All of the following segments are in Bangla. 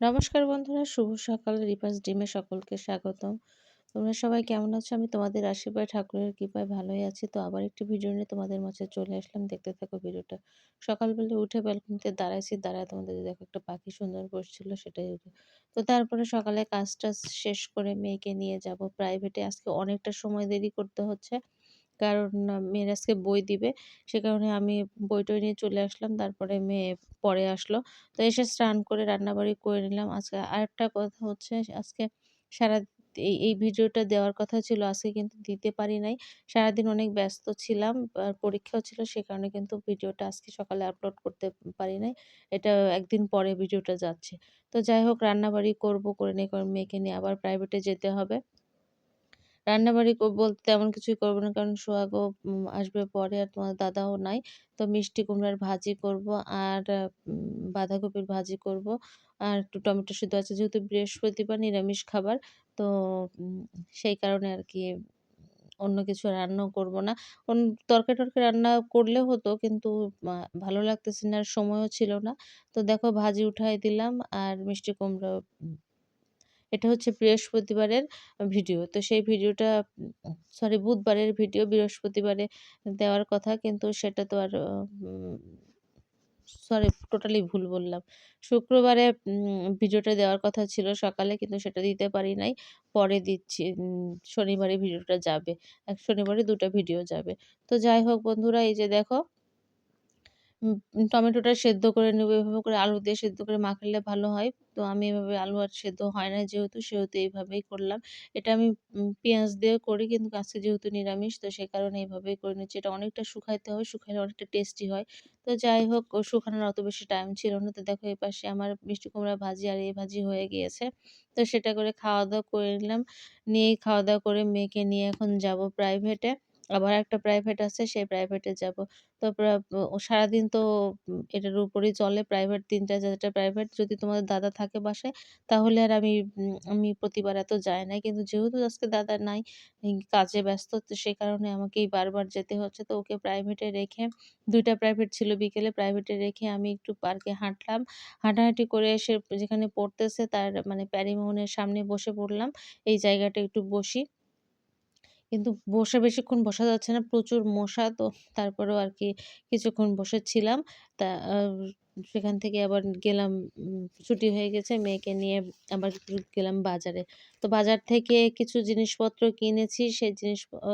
নমস্কার বন্ধুরা, শুভ সকাল। রিপাস ডিমে সকলকে স্বাগতম। তোমরা সবাই কেমন আছো? আমি তোমাদের আশীর্বাদ ঠাকুরের কৃপায় ভালোই আছি। তো আবার একটি ভিডিও নিয়ে তোমাদের মাঝে চলে আসলাম। দেখতে থাকো ভিডিওটা। সকালবেলা উঠে ব্যালকনিতে দাঁড়াইছি, দাঁড়ায় তোমাদের দেখো একটা পাখি সুন্দর বসছিল সেটাই। তো তারপরে সকালে কাজটা শেষ করে মেয়েকে নিয়ে যাব প্রাইভেটে। আজকে অনেকটা সময় দেরি করতে হচ্ছে। কারণ মেয়ের আজকে বই দিবে। সে কারণে আমি বই-টই নিয়ে চলে আসলাম। তারপরে মেয়ে পরে আসলো। তো এসে স্নান করে রান্নাবাড়ি করে নিলাম। আজকে আরেকটা কথা হচ্ছে আজকে সারা এই এই ভিডিওটা দেওয়ার কথা ছিল। আজকে কিন্তু দিতে পারি নাই। সারাদিন অনেক ব্যস্ত ছিলাম। আর পরীক্ষাও ছিল সে কারণে কিন্তু ভিডিওটা আজকে সকালে আপলোড করতে পারি নাই। এটা একদিন পরে ভিডিওটা যাচ্ছে। তো যাই হোক রান্নাবাড়ি করব, করে নিয়ে মেয়েকে নিয়ে আবার প্রাইভেটে যেতে হবে। রান্নাবাড়ি বলতে তেমন কিছুই করব না কারণ সোহাগও আসবে পরে আর তোমার দাদাও নাই। তো মিষ্টি কুমড়ার ভাজি করব আর বাঁধাকপির ভাজি করব। আর একটু টমেটো সিদ্ধ আছে, যেহেতু বৃহস্পতিবার নিরামিষ খাবার। তো সেই কারণে আর কি, অন্য কিছু রান্নাও করব না। অন তরকারি-টরকারি রান্না করলে হতো, কিন্তু ভালো লাগতেছে না আর সময়ও ছিল না। তো দেখো ভাজি উঠাই দিলাম আর মিষ্টি কুমড়া এটা হচ্ছে বৃহস্পতিবারের ভিডিও। তো সেই ভিডিওটা, সরি, বুধবারের ভিডিও বৃহস্পতিবারে দেওয়ার কথা, কিন্তু সেটা তো আর, সরি, টোটালি ভুল বললাম। শুক্রবারে ভিডিওটা দেওয়ার কথা ছিল সকালে, কিন্তু সেটা দিতে পারি নাই। পরে দিচ্ছি শনিবারে ভিডিওটা যাবে। এক শনিবারে দুটো ভিডিও যাবে। তো যাই হোক বন্ধুরা, এই যে দেখো টমেটোটা সেদ্ধ করে নেব এভাবে করে আলু দিয়ে সেদ্ধ করে মাখালে ভালো হয়। তো আমি এভাবে আলু আর সেদ্ধ হয় না যেহেতু সেহেতু এইভাবেই করলাম। এটা আমি পেঁয়াজ দিয়ে করি কিন্তু আজকে যেহেতু নিরামিষ তো সে কারণে এইভাবেই করে নিচ্ছি। এটা অনেকটা শুকাইতে হয়, শুকাইলে অনেকটা টেস্টি হয়। তো যাই হোক শুকানোর অত বেশি টাইম ছিল না। তো দেখো এপাশে আমার মিষ্টি কুমড়া ভাজি আর এই ভাজি হয়ে গিয়েছে। তো সেটা করে খাওয়া-দাওয়া করে নিলাম। নিয়েই খাওয়া-দাওয়া করে মেয়েকে নিয়ে এখন যাব প্রাইভেটে। আবার একটা প্রাইভেট আছে সেই প্রাইভেটে যাব। তো সারাদিন তো এটার উপরেই চলে প্রাইভেট ৩ টা ৪ টা প্রাইভেট। যদি তোমাদের দাদা থাকে বাসায় তাহলে আর আমি আমি প্রতিবার এত যাই না কিন্তু যেহেতু আজকে দাদা নাই, কাজে ব্যস্ত তো সে কারণে আমাকেই বারবার যেতে হচ্ছে। তো ওকে প্রাইভেটে রেখে দুইটা প্রাইভেট ছিল বিকেলে প্রাইভেটে রেখে আমি একটু পার্কে হাঁটলাম। হাঁটাহাঁটি করে এসে যেখানে পড়তেছে তার মানে প্যারিমোহনের সামনে বসে পড়লাম। এই জায়গাটা একটু বসি। কিন্তু বসে বেশিক্ষণ বসা যাচ্ছে না। প্রচুর মশা তো তারপরেও আর কি কিছুক্ষণ বসেছিলাম। তা সেখান থেকে আবার গেলাম ছুটি হয়ে গেছে। মেয়েকে নিয়ে আবার গেলাম বাজারে। তো বাজার থেকে কিছু জিনিসপত্র কিনেছি। সেই জিনিসপত্র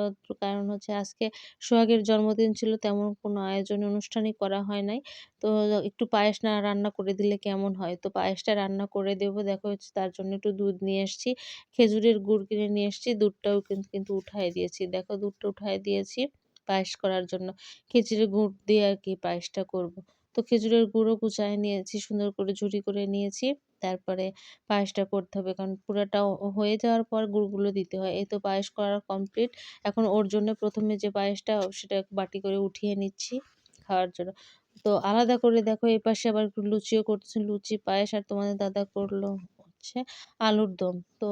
কারণ হচ্ছে আজকে সোহাগের জন্মদিন ছিল। তেমন কোনো আয়োজন অনুষ্ঠানই করা হয় নাই। তো একটু পায়েস না রান্না করে দিলে কেমন হয়? তো পায়েসটা রান্না করে দেবো, দেখো হচ্ছে তার জন্য একটু দুধ নিয়ে এসছি। খেজুরের গুড় কিনে নিয়ে এসছি। দুধটাও কিন্তু উঠায় দিয়েছি। দেখো দুধটা উঠায় দিয়েছি পায়েস করার জন্য। খেজুরের গুড় দিয়ে আর কি পায়েসটা করব। তো খেজুরের গুড়ও কুচায় নিয়েছি, সুন্দর করে ঝুড়ি করে নিয়েছি। তারপরে পায়েসটা করতে হবে। কারণ পুরাটা হয়ে যাওয়ার পর গুড়গুলো দিতে হয়। এই তো পায়েস করা কমপ্লিট। এখন ওর জন্য প্রথমে যে পায়েসটা সেটা বাটি করে উঠিয়ে নিচ্ছি খাওয়ার জন্য। তো আলাদা করে দেখো এপাশে আবার লুচিও করতেছি। লুচি, পায়েস আর তোমাদের দাদা করল হচ্ছে আলুর দম। তো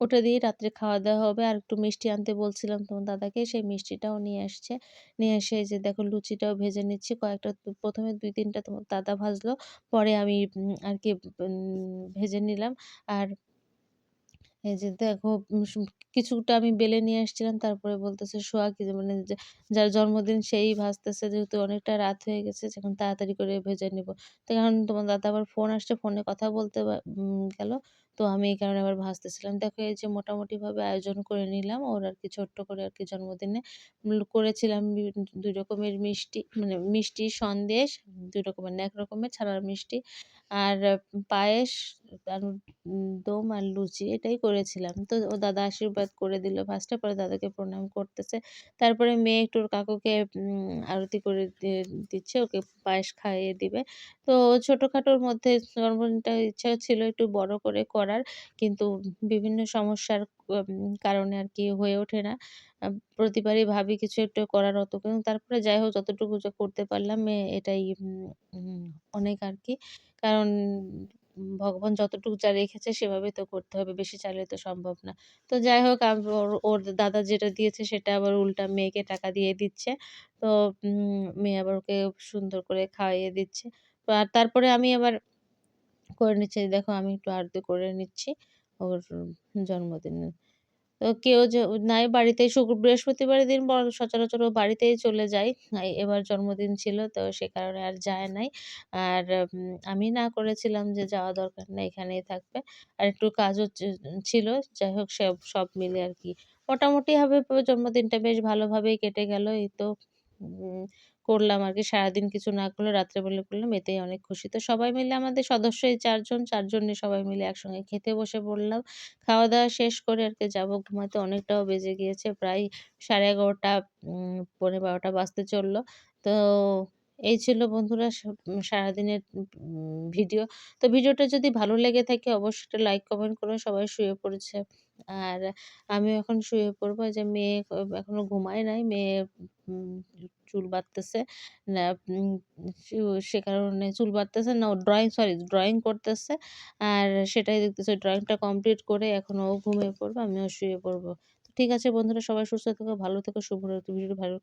ওটা দিয়ে রাত্রে খাওয়া-দাওয়া হবে। আর একটু মিষ্টি আনতে বলছিলাম তোমার দাদাকে, সেই মিষ্টিটাও নিয়ে আসছে। নিয়ে এসে যে দেখো লুচিটাও ভেজে নিচ্ছি। কয়েকটা ১ম এ ২-৩ তোমার দাদা ভাজলো। পরে আমি আর কি ভেজে নিলাম। আর এই যে দেখো কিছুটা আমি বেলে নিয়ে আসছিলাম। তারপরে বলতেছে সোহাগ যে মানে যার জন্মদিন সেই ভাজতেছে যেহেতু অনেকটা রাত হয়ে গেছে এখন তাড়াতাড়ি করে ভেজে নিব। তো এখন তোমার দাদা আবার ফোন আসছে, ফোনে কথা বলতে গেল। তো আমি এই কারণে আবার ভাজতেছিলাম। দেখো এই যে মোটামুটিভাবে আয়োজন করে নিলাম ওর আর কি ছোট্ট করে আর কি জন্মদিনে করেছিলাম দুই রকমের মিষ্টি মানে মিষ্টি, সন্দেশ দুই রকমের এক রকমের ছাড়ার মিষ্টি আর পায়েস আর দম আর লুচি এটাই করেছিলাম। তো ও দাদা আশীর্বাদ করে দিল ফার্স্টে পরে দাদাকে প্রণাম করতেছে। তারপরে মেয়ে একটু কাকুকে আরতি করে দিচ্ছে ওকে পায়েস খাইয়ে দিবে। তো ছোটোখাটোর মধ্যে জন্মদিনটা ইচ্ছা ছিল একটু বড় করে করার। কিন্তু বিভিন্ন সমস্যার কারণে আর কি হয়ে ওঠে না। প্রতিবারই ভাবি কিছু একটা করার অত কিন্তু তারপরে যাই হোক, যতটুকু যা করতে পারলাম এটাই অনেক আর কি কারণ ভগবান যতটুকু যা রেখেছে, সেভাবে তো করতে হবে। বেশি চাইলে তো সম্ভব না। তো যাই হোক ওর দাদা যেটা দিয়েছে, সেটা আবার উল্টা মেয়েকে টাকা দিয়ে দিচ্ছে। তো মেয়ে আবার ওকে সুন্দর করে খাইয়ে দিচ্ছে। আর তারপরে আমি আবার করে নিচ্ছে। দেখো আমি একটু আরতি করে নিচ্ছি ওর জন্মদিনে। তো কেউ নাই বাড়িতে শুক্র, বৃহস্পতিবারের দিন সচরাচর ও বাড়িতেই চলে যায়। এবার জন্মদিন ছিল তো সে কারণে আর যায় নাই। আর আমি না করেছিলাম যে যাওয়া দরকার নেই এখানেই থাকবে। আর একটু কাজও ছিল। যাই হোক সব সব মিলে আর কি মোটামুটিভাবে প জন্মদিনটা বেশ ভালোভাবেই কেটে গেল। এই তো উম আর কি সারাদিন কিছু না করলে, রাত্রেবেলা করলাম এতেই অনেক খুশি। তো সবাই মিলে আমাদের সদস্য এই চারজন, চারজনে সবাই মিলে একসঙ্গে খেতে বসে পড়লাম। খাওয়া-দাওয়া শেষ করে আর কি যাব ঘুমাতে অনেকটাও বেজে গিয়েছে। প্রায় সাড়ে এগারোটা পৌনে 12টা বাজতে চলল তো এই ছিল বন্ধুরা সারাদিনের ভিডিও। তো ভিডিওটা যদি ভালো লেগে থাকে অবশ্যই লাইক কমেন্ট করে সবাই শুয়ে পড়েছে। আর আমিও এখন শুয়ে পড়ব। যে মেয়ে ক এখনও ঘুমায় নাই। মেয়ে চুল বাঁধতেছে। না সে কারণে চুল বাঁধতেছে না ও ড্রইং সরি ড্রয়িং করতেছে। আর সেটাই দেখতেছে। ড্রয়িংটা কমপ্লিট করে এখন ও ঘুমিয়ে পড়বে, আমিও শুয়ে পড়ব। ঠিক আছে বন্ধুরা সবাই সুস্থ থেকো, ভালো থেকো, শুভরাত্রি। ভিডিওটি ভালো